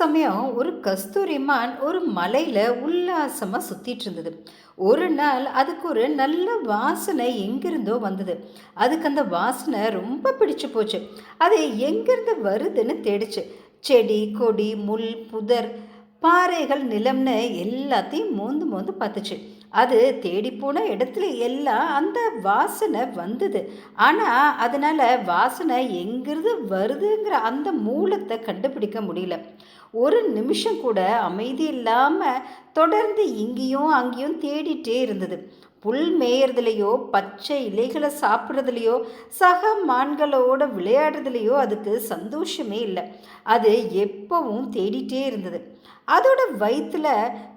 சமயம் ஒரு கஸ்தூரிமான் ஒரு மலையில் உல்லாசமாக சுற்றிட்டு இருந்தது. ஒரு நாள் அதுக்கு ஒரு நல்ல வாசனை எங்கிருந்தோ வந்தது. அதுக்கு அந்த வாசனை ரொம்ப பிடிச்சு போச்சு. அது எங்கேருந்து வருதுன்னு தேடிச்சு. செடி கொடி முள் புதர் பாறைகள் நிலம்னு எல்லாத்தையும் மோந்து மோந்து பார்த்துச்சு. அது தேடி போன இடத்துல எல்லாம் அந்த வாசனை வந்தது. ஆனால் அதனால் வாசனை எங்கிருந்து வருதுங்கிற அந்த மூலத்தை கண்டுபிடிக்க முடியல. ஒரு நிமிஷம் கூட அமைதி இல்லாமல் தொடர்ந்து இங்கேயும் அங்கேயும் தேடிட்டே இருந்தது. புல் மேயறதுலையோ பச்சை இலைகளை சாப்பிட்றதுலையோ சக மான்களோட விளையாடுறதுலையோ அதுக்கு சந்தோஷமே இல்லை. அது எப்பவும் தேடிட்டே இருந்தது. அதோட வயிற்றில்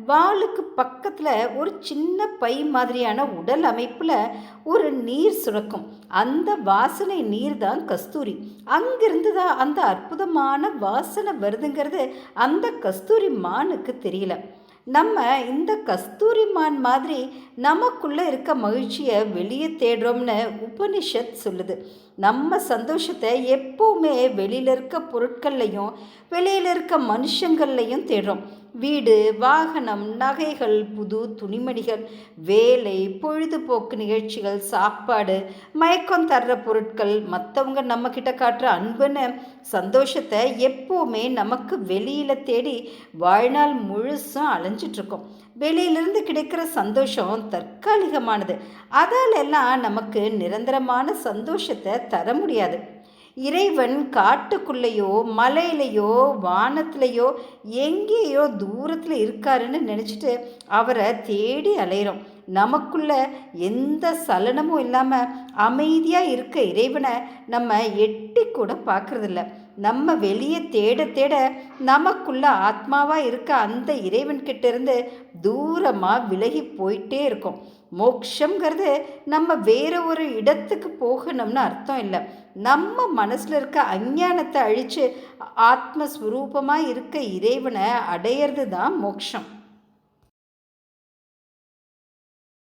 வாளுக்கு பக்கத்தில் ஒரு சின்ன பை மாதிரியான உடல் அமைப்பில் ஒரு நீர் சுரக்கும். அந்த வாசனை நீர் தான் கஸ்தூரி. அங்கிருந்து தான் அந்த அற்புதமான வாசனை வருதுங்கிறது அந்த கஸ்தூரி மானுக்கு தெரியல. நம்ம இந்த கஸ்தூரிமான் மாதிரி நமக்குள்ளே இருக்க மகிழ்ச்சியை வெளியே தேடுறோம்னு உபனிஷத் சொல்லுது. நம்ம சந்தோஷத்தை எப்போவுமே வெளியில் இருக்க பொருட்கள்லையும் வெளியில் இருக்க மனுஷங்கள்லையும் தேடுறோம். வீடு வாகனம் நகைகள் புது துணிமணிகள் வேலை பொழுதுபோக்கு நிகழ்ச்சிகள் சாப்பாடு மயக்கம் தர்ற பொருட்கள் மற்றவங்க நம்மக்கிட்ட காட்டுற அன்புன்னு சந்தோஷத்தை எப்போவுமே நமக்கு வெளியில் தேடி வாழ்நாள் முழுசும் அலைஞ்சிட்ருக்கோம். வெளியிலிருந்து கிடைக்கிற சந்தோஷம் தற்காலிகமானது. அதால் எல்லாம் நமக்கு நிரந்தரமான சந்தோஷத்தை தர முடியாது. இறைவன் காட்டுக்குள்ளேயோ மலையிலையோ வானத்துலேயோ எங்கேயோ தூரத்தில் இருக்காருன்னு நினச்சிட்டு அவரை தேடி அலையிறோம். நமக்குள்ள எந்த சலனமும் இல்லாமல் அமைதியாக இருக்க இறைவனை நம்ம எட்டி கூட பார்க்குறதில்ல. நம்ம வெளியே தேட தேட நமக்குள்ள ஆத்மாவாக இருக்க அந்த இறைவன்கிட்ட இருந்து தூரமாக விலகி போயிட்டே இருக்கும். மோக்ஷங்கிறது நம்ம வேற ஒரு இடத்துக்கு போகணும்னு அர்த்தம் இல்லை. நம்ம மனசில் இருக்க அஞ்ஞானத்தை அழித்து ஆத்மஸ்வரூபமாக இருக்க இறைவனை அடையிறது தான் மோக்ஷம்.